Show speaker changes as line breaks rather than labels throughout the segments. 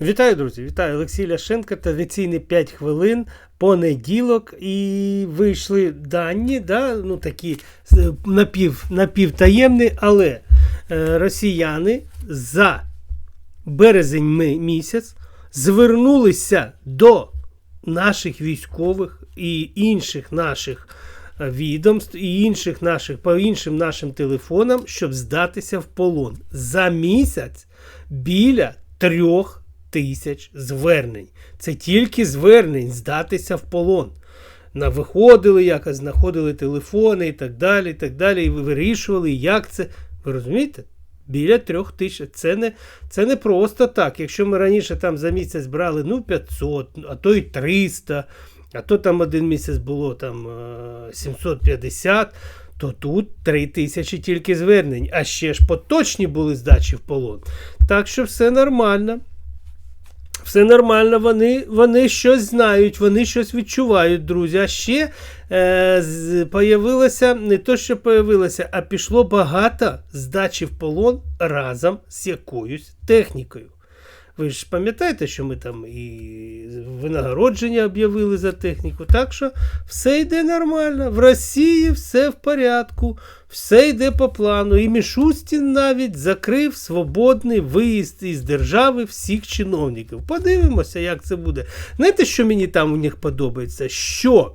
Вітаю, друзі! Вітаю Олексій Ляшенко, традиційний 5 хвилин, понеділок, і вийшли дані, да, ну такі напів, напівтаємні, але е, росіяни за березень місяць звернулися до наших військових і інших наших е, відомств і інших наших по іншим нашим телефонам, щоб здатися в полон. За місяць біля трьох тисяч звернень. Це тільки звернень здатися в полон. На виходили якось, знаходили телефони і так далі, і так далі, і вирішували, як це. Ви розумієте? Біля трьох тисяч. Це не, це не просто так. Якщо ми раніше там за місяць брали ну, 500, а то й 300, а то там один місяць було там е, 750, то тут 3 тисячі тільки звернень. А ще ж поточні були здачі в полон. Так що все нормально. Все нормально, вони, вони щось знають, вони щось відчувають, друзі. А ще е, появилося, не то, що появилося, а пішло багато здачі в полон разом з якоюсь технікою. Ви ж пам'ятаєте, що ми там і винагородження об'явили за техніку. Так що все йде нормально. В Росії все в порядку, все йде по плану. І Мішустін навіть закрив свободний виїзд із держави всіх чиновників. Подивимося, як це буде. Знаєте, що мені там у них подобається? Що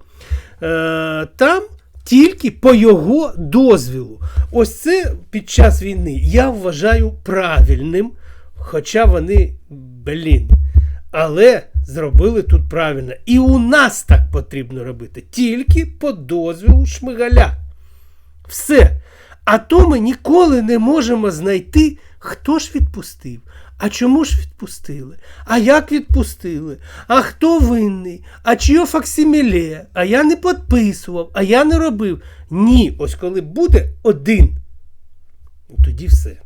е, там. Тільки по його дозвілу. Ось це під час війни я вважаю правильним. Хоча вони, блін, але зробили тут правильно. І у нас так потрібно робити. Тільки по дозвілу Шмигаля. Все. А то ми ніколи не можемо знайти, хто ж відпустив. А чому ж відпустили? А як відпустили? А хто винний? А чиє факсиміле? А я не підписував, а я не робив. Ні, ось коли буде один, ну, тоді все.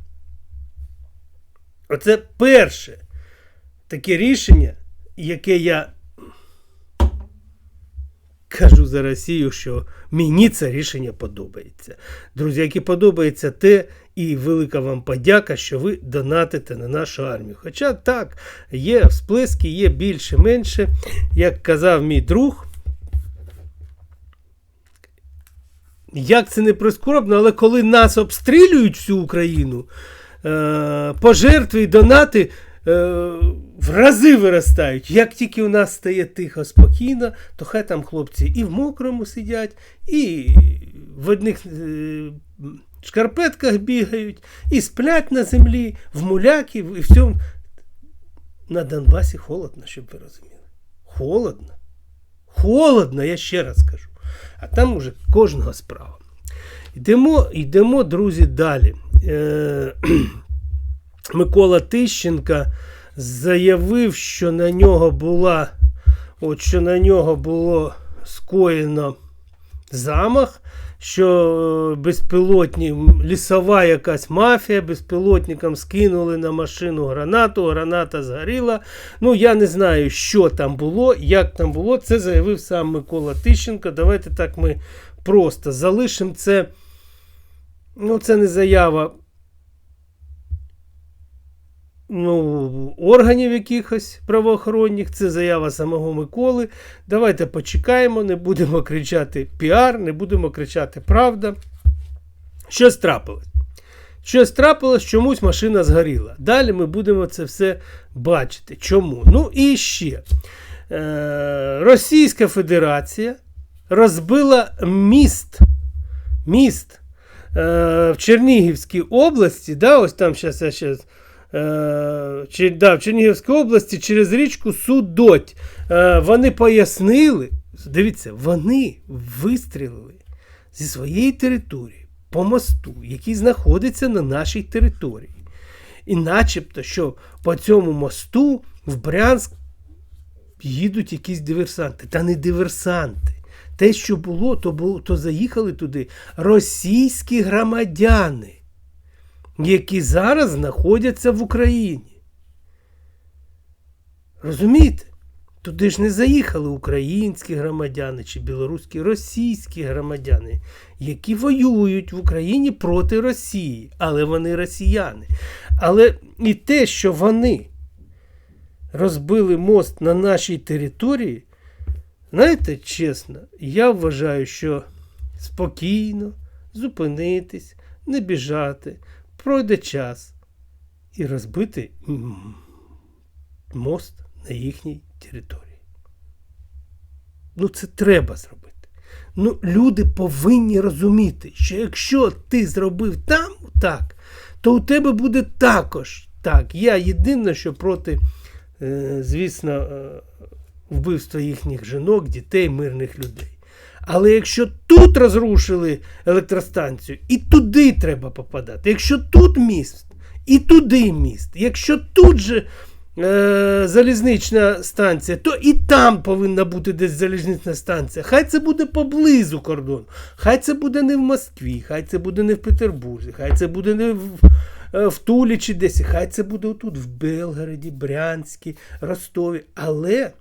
Оце перше таке рішення, яке я кажу за Росію, що мені це рішення подобається. Друзі, які подобається те, і велика вам подяка, що ви донатите на нашу армію. Хоча так, є всплески, є більше-менше. Як казав мій друг, як це не прискорбно, але коли нас обстрілюють всю Україну, пожертви і донати е, в рази виростають. Як тільки у нас стає тихо, спокійно, то хай там хлопці і в мокрому сидять, і в одних е, шкарпетках бігають, і сплять на землі, в муляки, і всьому. На Донбасі холодно, щоб ви розуміли. Холодно. Холодно, я ще раз кажу. А там уже кожного справа. Йдемо, йдемо, друзі, далі. Е, Микола Тищенка заявив, що на нього була, от що на нього було скоєно замах, що безпілотні, лісова якась мафія, безпілотникам скинули на машину гранату, граната згоріла. Ну, я не знаю, що там було, як там було. Це заявив сам Микола Тищенко. Давайте так ми просто залишимо це. Ну, це не заява ну, органів якихось правоохоронних, це заява самого Миколи. Давайте почекаємо, не будемо кричати піар, не будемо кричати правда. Щось трапилось. Щось трапилось, чомусь машина згоріла. Далі ми будемо це все бачити. Чому? Ну і ще. Е, Російська Федерація розбила міст. Міст в Чернігівській області. Да, ось там зараз я щас, е, чи, да, в Чернігівській області через річку Судоть. Е, вони пояснили, дивіться, вони вистрілили зі своєї території по мосту, який знаходиться на нашій території. І начебто, що по цьому мосту в Брянськ їдуть якісь диверсанти. Та не диверсанти. Те, що було, то було, то заїхали туди російські громадяни, які зараз знаходяться в Україні. Розумієте? Туди ж не заїхали українські громадяни чи білоруські російські громадяни, які воюють в Україні проти Росії, але вони росіяни. Але і те, що вони розбили мост на нашій території, знаєте, чесно, я вважаю, що спокійно зупинитись, не біжати, пройде час і розбити мост на їхній території. Ну, це треба зробити. Ну, люди повинні розуміти, що якщо ти зробив там так, то у тебе буде також так. Я єдине, що проти, е, звісно, е, вбивства їхніх жінок, дітей, мирних людей. Але якщо тут розрушили електростанцію, і туди треба попадати. Якщо тут міст, і туди міст. Якщо тут же е, залізнична станція, то і там повинна бути десь залізнична станція. Хай це буде поблизу кордону. Хай це буде не в Москві, хай це буде не в Петербурзі, хай це буде не в, е, в Тулі чи десь, хай це буде отут, в Белгороді, Брянській, Ростові. Але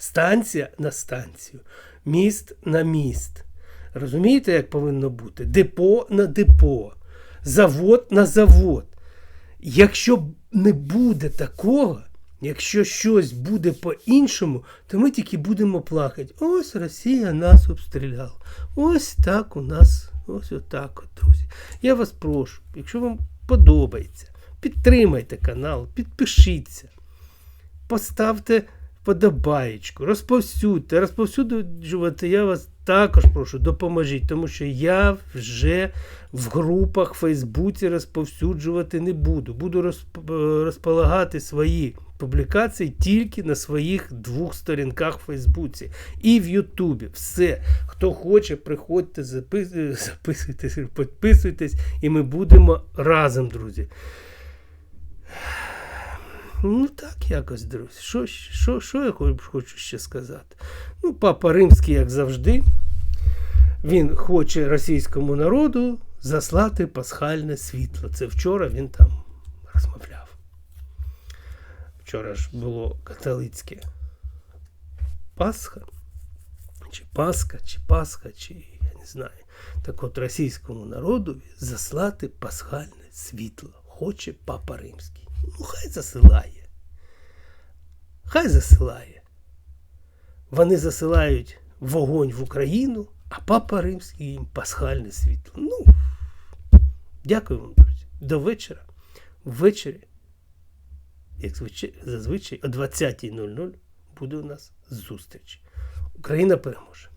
станція на станцію, міст на міст. Розумієте, як повинно бути? Депо на депо, завод на завод. Якщо не буде такого, якщо щось буде по-іншому, то ми тільки будемо плакати. Ось Росія нас обстріляла. Ось так у нас, ось отак, от, друзі. Я вас прошу, якщо вам подобається, підтримайте канал, підпишіться, поставте вподобаєчку, розповсюдьте, розповсюджувати я вас також прошу, допоможіть, тому що я вже в групах в Фейсбуці розповсюджувати не буду. Буду розп- е, розполагати свої публікації тільки на своїх двох сторінках в Фейсбуці і в Ютубі. Все. Хто хоче, приходьте, запис... записуйтесь, підписуйтесь, і ми будемо разом, друзі. Ну, так якось, друзі. Що, що, що я хочу ще сказати? Ну, папа Римський, як завжди, він хоче російському народу заслати пасхальне світло. Це вчора він там розмовляв. Вчора ж було католицьке Пасха, чи Пасха, чи Пасха, чи я не знаю. Так от російському народу заслати пасхальне світло. Хоче папа Римський. Ну, хай засилає. Хай засилає. Вони засилають вогонь в Україну, а папа Римський їм пасхальне світло. Ну, дякую вам, друзі. До вечора. Ввечері, як звичай- зазвичай, о 20.00 буде у нас зустріч. Україна переможе.